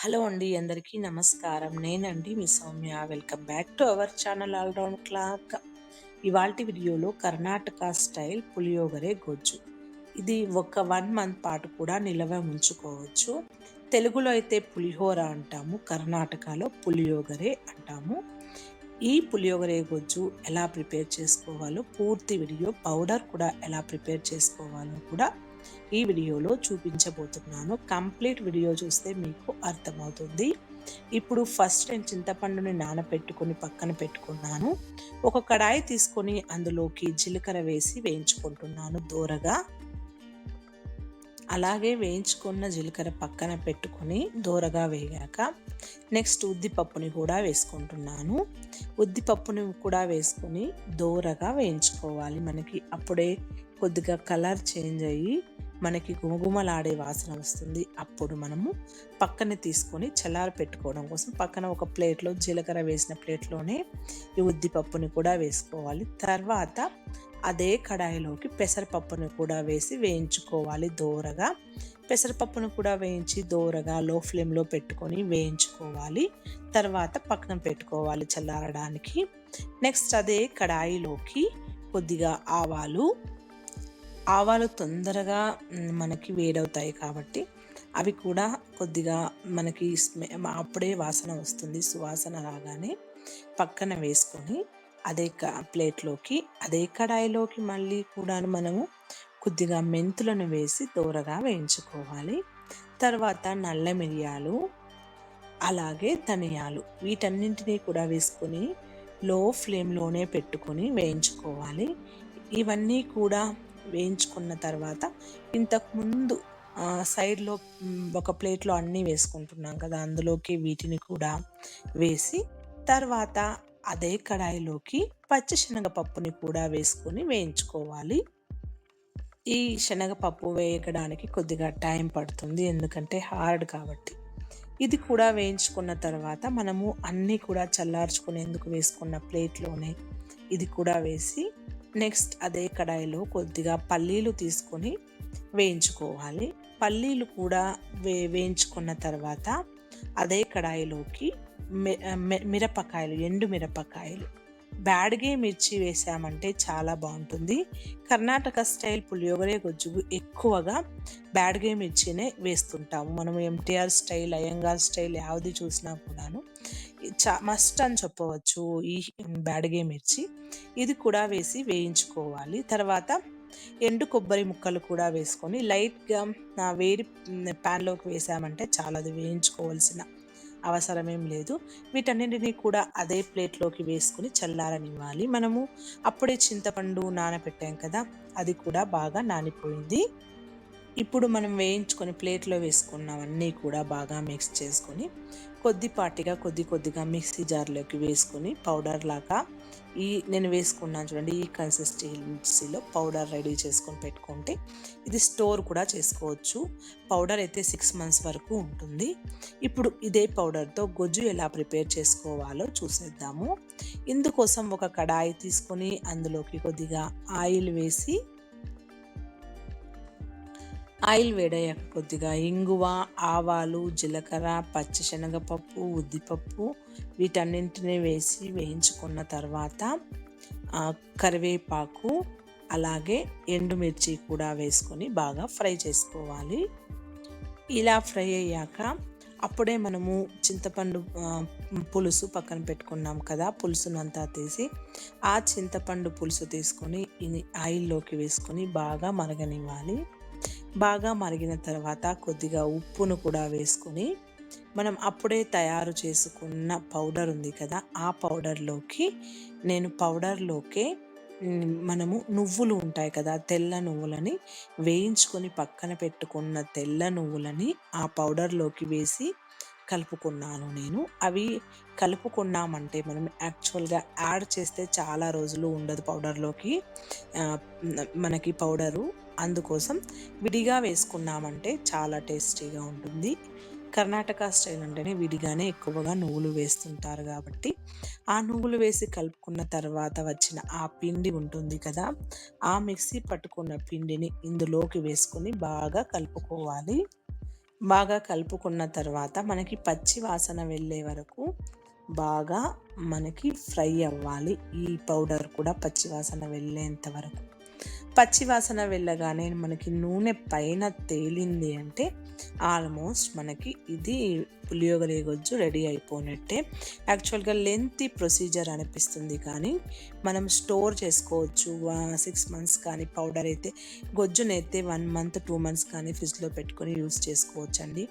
Hello అండి అందరికీ నమస్కారం. నేనండి మీ Soumya. Welcome back to our channel all round clock. ఇవాల్టి వీడియోలో కర్ణాటక స్టైల్ పులియోగరే గొజ్జు. ఇది ఒక వన్ మంత్ పాటు కూడా నిల్వ ఉంచుకోవచ్చు. తెలుగులో అయితే పులిహోర అంటాము కర్ణాటకలో పులియోగరే అంటాము. ఈ పులియోగరే గొజ్జు ఎలా ప్రిపేర్ చేసుకోవాలో పూర్తి వీడియో పౌడర్ కూడా ఎలా ప్రిపేర్ చేసుకోవాలో కూడా ఈ వీడియోలో చూపించబోతున్నాను. కంప్లీట్ వీడియో చూస్తే మీకు అర్థమవుతుంది. ఇప్పుడు ఫస్ట్ నేను చింతపండుని నానబెట్టుకొని పక్కన పెట్టుకున్నాను. ఒక కడాయి తీసుకొని అందులోకి జీలకర్ర వేసి వేయించుకుంటున్నాను దూరగా. అలాగే వేయించుకున్న జీలకర్ర పక్కన పెట్టుకొని దూరగా వేగాక నెక్స్ట్ ఉద్దిపప్పుని కూడా వేసుకుంటున్నాను. ఉద్దిపప్పుని కూడా వేసుకొని దూరగా వేయించుకోవాలి. మనకి అప్పుడే కొద్దిగా కలర్ చేంజ్ అయ్యి మనకి గుమగుమలాడే వాసన వస్తుంది. అప్పుడు మనము పక్కన తీసుకొని చల్లారి పెట్టుకోవడం కోసం పక్కన ఒక ప్లేట్లో జీలకర్ర వేసిన ప్లేట్లోనే ఈ ఉద్దిపప్పుని కూడా వేసుకోవాలి. తర్వాత అదే కడాయిలోకి పెసరపప్పుని కూడా వేసి వేయించుకోవాలి దోరగా. పెసరపప్పును కూడా వేయించి దోరగా లో ఫ్లేమ్లో పెట్టుకొని వేయించుకోవాలి. తర్వాత పక్కన పెట్టుకోవాలి చల్లారడానికి. నెక్స్ట్ అదే కడాయిలోకి కొద్దిగా ఆవాలు ఆవాలు తొందరగా మనకి వేడవుతాయి కాబట్టి అవి కూడా కొద్దిగా మనకి అప్పుడే వాసన వస్తుంది. సువాసన రాగానే పక్కన వేసుకొని అదే ప్లేట్లోకి అదే కడాయిలోకి మళ్ళీ కూడా మనము కొద్దిగా మెంతులను వేసి దూరగా వేయించుకోవాలి. తర్వాత నల్ల మిరియాలు అలాగే ధనియాలు వీటన్నింటినీ కూడా వేసుకొని లో ఫ్లేమ్లోనే పెట్టుకొని వేయించుకోవాలి. ఇవన్నీ కూడా వేయించుకున్న తర్వాత ఇంతకుముందు సైడ్లో ఒక ప్లేట్లో అన్నీ వేసుకుంటున్నాం కదా అందులోకి వీటిని కూడా వేసి తర్వాత అదే కడాయిలోకి పచ్చి శనగపప్పుని కూడా వేసుకొని వేయించుకోవాలి. ఈ శనగపప్పు వేయడానికి కొద్దిగా టైం పడుతుంది ఎందుకంటే హార్డ్ కాబట్టి. ఇది కూడా వేయించుకున్న తర్వాత మనము అన్నీ కూడా చల్లార్చుకునేందుకు వేసుకున్న ప్లేట్లోనే ఇది కూడా వేసి నెక్స్ట్ అదే కడాయిలో కొద్దిగా పల్లీలు తీసుకొని వేయించుకోవాలి. పల్లీలు కూడా వే వేయించుకున్న తర్వాత అదే కడాయిలోకి మిరపకాయలు ఎండు మిరపకాయలు. బ్యాడ్గే మిర్చి వేసామంటే చాలా బాగుంటుంది. కర్ణాటక స్టైల్ పులియోగరే గొజ్జు ఎక్కువగా బ్యాడ్గే మిర్చినే వేస్తుంటాము. మనం ఎంటీఆర్ స్టైల్ అయ్యంగార్ స్టైల్ యావది చూసినా కూడాను. చా మస్ట్ అని చెప్పవచ్చు ఈ బ్యాడగే మిర్చి. ఇది కూడా వేసి వేయించుకోవాలి. తర్వాత ఎండు కొబ్బరి ముక్కలు కూడా వేసుకొని లైట్గా వేడి ప్యాన్లోకి వేసామంటే చాలా అది వేయించుకోవాల్సిన అవసరం ఏం లేదు. వీటన్నింటినీ కూడా అదే ప్లేట్లోకి వేసుకుని చల్లారనివ్వాలి. మనము అప్పుడే చింతపండు నానబెట్టాం కదా అది కూడా బాగా నానిపోయింది. ఇప్పుడు మనం వేయించుకొని ప్లేట్లో వేసుకున్నవన్నీ కూడా బాగా మిక్స్ చేసుకొని కొద్దిపాటిగా కొద్ది కొద్దిగా మిక్సీ జార్లోకి వేసుకొని పౌడర్ లాగా ఈ నేను వేసుకున్నాను చూడండి ఈ కన్సిస్టెన్సీలో పౌడర్ రెడీ చేసుకొని పెట్టుకుంటే ఇది స్టోర్ కూడా చేసుకోవచ్చు. పౌడర్ అయితే సిక్స్ మంత్స్ వరకు ఉంటుంది. ఇప్పుడు ఇదే పౌడర్తో గొజ్జు ఎలా ప్రిపేర్ చేసుకోవాలో చూసేద్దాము. ఇందుకోసం ఒక కడాయి తీసుకొని అందులోకి కొద్దిగా ఆయిల్ వేసి ఆయిల్ వేడయ్యాక కొద్దిగా ఇంగువ ఆవాలు జీలకర్ర పచ్చిశనగపప్పు ఉద్దిపప్పు వీటన్నింటినీ వేసి వేయించుకున్న తర్వాత కరివేపాకు అలాగే ఎండుమిర్చి కూడా వేసుకొని బాగా ఫ్రై చేసుకోవాలి. ఇలా ఫ్రై అయ్యాక అప్పుడే మనము చింతపండు పులుసు పక్కన పెట్టుకున్నాం కదా పులుసునంతా తీసి ఆ చింతపండు పులుసు తీసుకొని ఇది ఆయిల్లోకి వేసుకొని బాగా మరగనివ్వాలి. బాగా మరిగిన తర్వాత కొద్దిగా ఉప్పును కూడా వేసుకొని మనం అప్పుడే తయారు చేసుకున్న పౌడర్ ఉంది కదా ఆ పౌడర్లోకి నేను పౌడర్లోకే మనము నువ్వులు ఉంటాయి కదా తెల్ల నువ్వులని వేయించుకొని పక్కన పెట్టుకున్న తెల్ల నువ్వులని ఆ పౌడర్లోకి వేసి కలుపుకున్నాను నేను. అవి కలుపుకున్నామంటే మనం యాక్చువల్గా యాడ్ చేస్తే చాలా రోజులు ఉండదు పౌడర్లోకి. మనకి పౌడరు అందుకోసం విడిగా వేసుకున్నామంటే చాలా టేస్టీగా ఉంటుంది. కర్ణాటక స్టైల్ అంటేనే విడిగానే ఎక్కువగా నువ్వులు వేస్తుంటారు కాబట్టి ఆ నువ్వులు వేసి కలుపుకున్న తర్వాత వచ్చిన ఆ పిండి ఉంటుంది కదా ఆ మిక్సీ పట్టుకున్న పిండిని ఇందులోకి వేసుకొని బాగా కలుపుకోవాలి. బాగా కలుపుకున్న తర్వాత మనకి పచ్చి వాసన వెళ్ళే వరకు బాగా మనకి ఫ్రై అవ్వాలి. ఈ పౌడర్ కూడా పచ్చి వాసన వెళ్ళేంత వరకు. పచ్చి వాసన వెళ్ళగానే మనకి నూనె పైన తేలింది అంటే ఆల్మోస్ట్ మనకి ఇది పులియోగరే గొజ్జు రెడీ అయిపోయినట్టే. యాక్చువల్గా లెంత్ ప్రొసీజర్ అనిపిస్తుంది కానీ మనం స్టోర్ చేసుకోవచ్చు. సిక్స్ మంత్స్ కానీ పౌడర్ అయితే గొజ్జునైతే వన్ మంత్ టూ మంత్స్ కానీ ఫ్రిడ్జ్లో పెట్టుకొని యూస్ చేసుకోవచ్చు అండి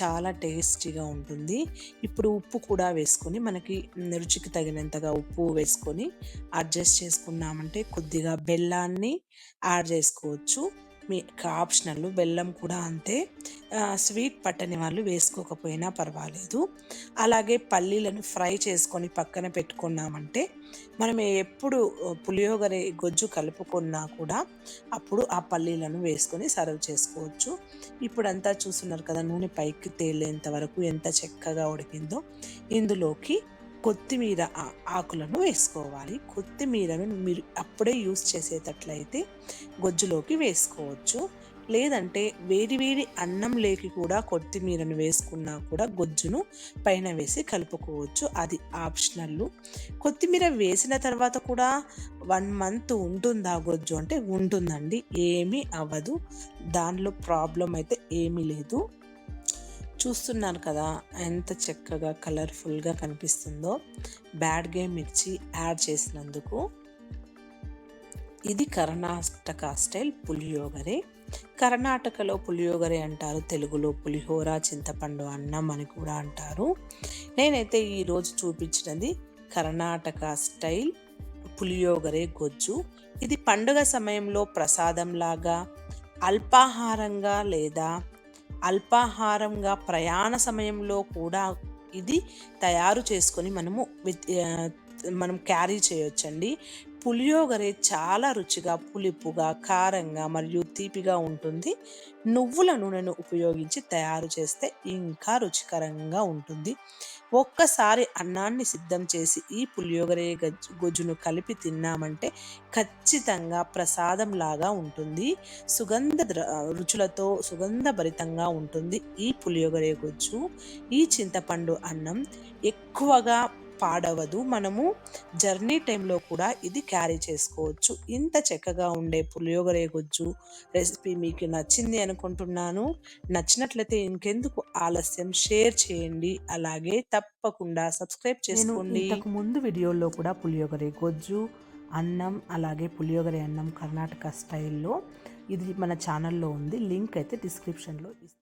చాలా టేస్టీగా ఉంటుంది. ఇప్పుడు ఉప్పు కూడా వేసుకొని మనకి రుచికి తగినంతగా ఉప్పు వేసుకొని అడ్జస్ట్ చేసుకున్నామంటే కొద్దిగా బెల్లాన్ని యాడ్ చేసుకోవచ్చు. మీకు ఆప్షనల్ బెల్లం కూడా అంతే. స్వీట్ పట్టని వాళ్ళు వేసుకోకపోయినా పర్వాలేదు. అలాగే పల్లీలను ఫ్రై చేసుకొని పక్కన పెట్టుకున్నామంటే మనం ఎప్పుడు పులిహోగర గొజ్జు కలుపుకున్నా కూడా అప్పుడు ఆ పల్లీలను వేసుకొని సర్వ్ చేసుకోవచ్చు. ఇప్పుడంతా చూస్తున్నారు కదా నూనె పైకి తేలేంత వరకు ఎంత చక్కగా ఉడికిందో. ఇందులోకి కొత్తిమీర ఆకులను వేసుకోవాలి. కొత్తిమీరను మీరు అప్పుడే యూస్ చేసేటట్లయితే గొజ్జులోకి వేసుకోవచ్చు. లేదంటే వేడి వేడి అన్నం లేకి కూడా కొత్తిమీరను వేసుకున్నా కూడా గొజ్జును పైన వేసి కలుపుకోవచ్చు. అది ఆప్షనల్. కొత్తిమీర వేసిన తర్వాత కూడా వన్ మంత్ ఉంటుందా గొజ్జు? అంటే ఉంటుందండి. ఏమీ అవ్వదు. దానిలో ప్రాబ్లం అయితే ఏమీ లేదు. చూస్తున్నారు కదా ఎంత చక్కగా కలర్ఫుల్గా కనిపిస్తుందో. బ్యాడ్ గేమ్ మిర్చి యాడ్ చేసినందుకు. ఇది కర్ణాటక స్టైల్ పులియోగరే కర్ణాటకలో పులియోగరే అంటారు తెలుగులో పులిహోర చింతపండు అన్నం అని కూడా అంటారు. నేనైతే ఈరోజు చూపించినది కర్ణాటక స్టైల్ పులియోగరే గొజ్జు. ఇది పండుగ సమయంలో ప్రసాదంలాగా అల్పాహారంగా లేదా అల్పాహారంగా ప్రయాణ సమయంలో కూడా ఇది తయారు చేసుకొని మనము మనం క్యారీ చేయొచ్చండి. పులియోగరే చాలా రుచిగా పులిపుగా కారంగా మరియు తీపిగా ఉంటుంది. నువ్వుల నూనెను ఉపయోగించి తయారు చేస్తే ఇంకా రుచికరంగా ఉంటుంది. ఒక్కసారి అన్నాన్ని సిద్ధం చేసి ఈ పులియోగరే గొజ్జును కలిపి తిన్నామంటే ఖచ్చితంగా ప్రసాదం లాగా ఉంటుంది. సుగంధ రుచులతో సుగంధభరితంగా ఉంటుంది ఈ పులియోగరే గొజ్జు. ఈ చింతపండు అన్నం ఎక్కువగా పాడవదు. మనము జర్నీ టైంలో కూడా ఇది క్యారీ చేసుకోవచ్చు. ఇంత చక్కగా ఉండే పులియోగరే గుజ్జు రెసిపీ మీకు నచ్చింది అనుకుంటున్నాను. నచ్చినట్లయితే ఇంకెందుకు ఆలస్యం? షేర్ చేయండి. అలాగే తప్పకుండా సబ్స్క్రైబ్ చేసుకోండి. ఇంతకు ముందు వీడియోలో కూడా పులియోగరే గొజ్జు అన్నం అలాగే పులియోగరే అన్నం కర్ణాటక స్టైల్లో ఇది మన ఛానల్లో ఉంది. లింక్ అయితే డిస్క్రిప్షన్లో ఇస్తాను.